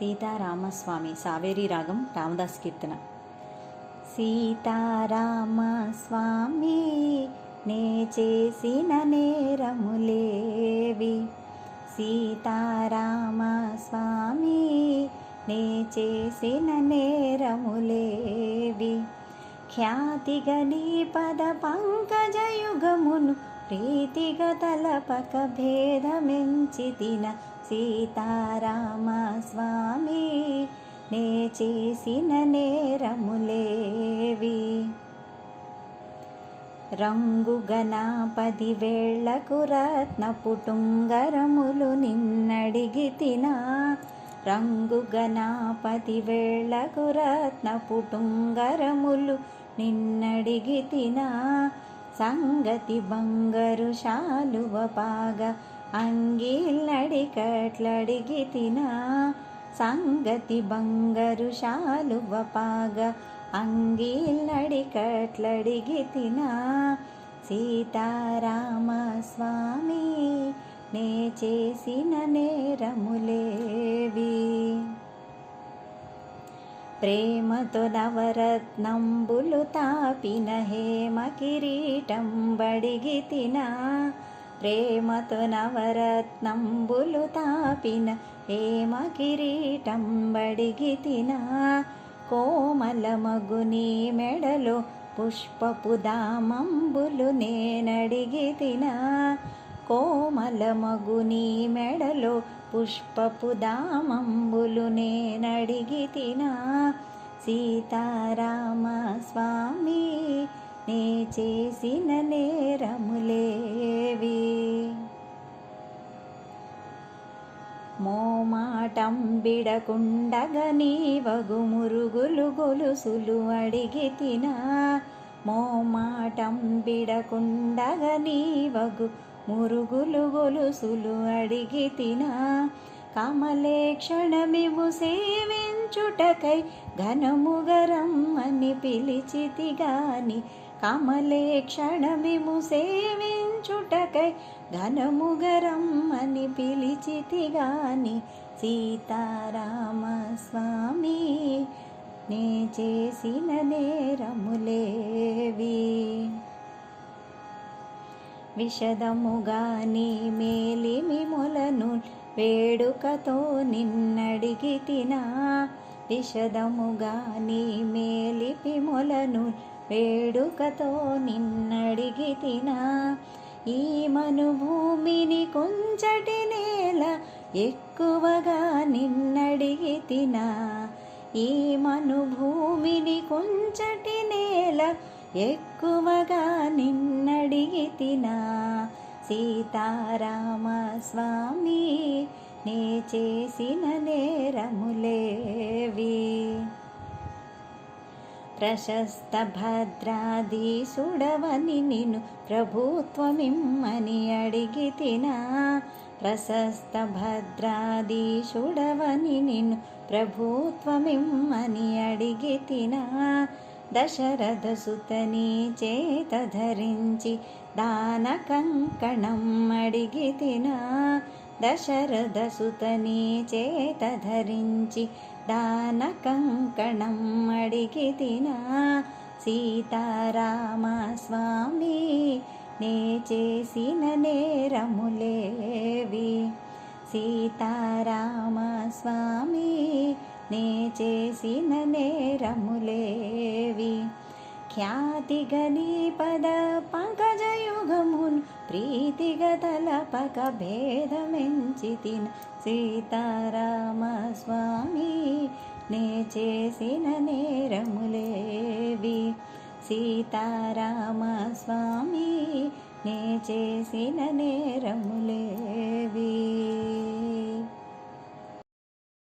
సీతారామస్వామి సావేరి రాగం రామదాస్ కీర్తన. సీతారామ స్వామి నే చేసిన నేరములేవి. సీతారామ స్వామి నే చేసిన నేరములేవి. ఖ్యాతిగని పద పంకజయుగమును ప్రీతిగ తలపక భేదమెంచి తిన సీతారామ స్వామి నే చేసిన నేరములేవి. రంగు గణపతి వేళ్ళకు రత్న పుటుంగరములు నిన్నడిగి తినా. రంగు గణపతి వేళ్ళకు రత్న పుటుంగరములు నిన్నడిగి తినా. సంగతి బంగరు శాలువ పాగ అంగీళ్ళడికట్లడిగి తినా సంగతి బంగరు శాలువ పాగ. అంగీళ్ళడికట్లడిగి తినా సీతారామ స్వామి నే చేసిన నేరములేవి. ప్రేమతో నవరత్నంబులు తాపిన హేమ కిరీటం బడిగి తినా ప్రేమతో నవరత్నంబులు తాపిన హేమ కిరీటం బడిగితినా కోమల మగుని మెడలో పుష్పపు దామంబులు నేనడిగి తినా కోమల మగుని మెడలో పుష్పపు దామంబులు నేనడిగి తినా సీతారామ స్వామి నే చేసిన నేరములే మోమాటం బిడకుండగ మురుగులు గొలుసులు అడిగి తినా. మోమాటం వగు మురుగులు గొలుసులు అడిగి తినా. కమలే క్షణమిము సేవించుటకై ఘనముగరం అని పిలిచితి గాని కమలే క్షణమిము సేవించుటకై ఘనముగరం అని పిలిచితి గాని సీతారామ స్వామి నే చేసిన నేరములేవి. విషదముగాని మేలిమి మొలను వేడుకతో నిన్నడిగి తినా విషదముగాని మేలిపి మొలను వేడుకతో నిన్నడిగి తినా ఈ మనుభూమిని కొంచటి నేల ఎక్కువగా నిన్నడిగి తిన. ఈ మనుభూమిని కొంచటి నేల ఎక్కువగా నిన్నడిగి తిన. సీతారామ స్వామి నే చేసిన నేరములేవి. ప్రశస్త భద్రాధీసుడవని నిన్ను ప్రభుత్వమిమ్మని అడిగి తినా ప్రశస్త భద్రాధీసుడవని నిన్ను ప్రభుత్వమిమ్మని అడిగి తినా దశరథ సుతని చేత ధరించి దాన కంకణం అడిగి తినా దశరథ సుతని చేత ధరించి దాన కంకణం అడిగి తినా సీతారామ స్వామి నే చేసిన నేరములేవి. సీతారామ స్వామి నే చేసిన నేరములేవి. ఖ్యాతిగని పద పంకజయుగమును ప్రీతిగ తలపక భేదమెంచి సీతారామ స్వామి నే చేసిన నేరములేవి. సీతారామ స్వామి నే చేసిన నేరములేవి.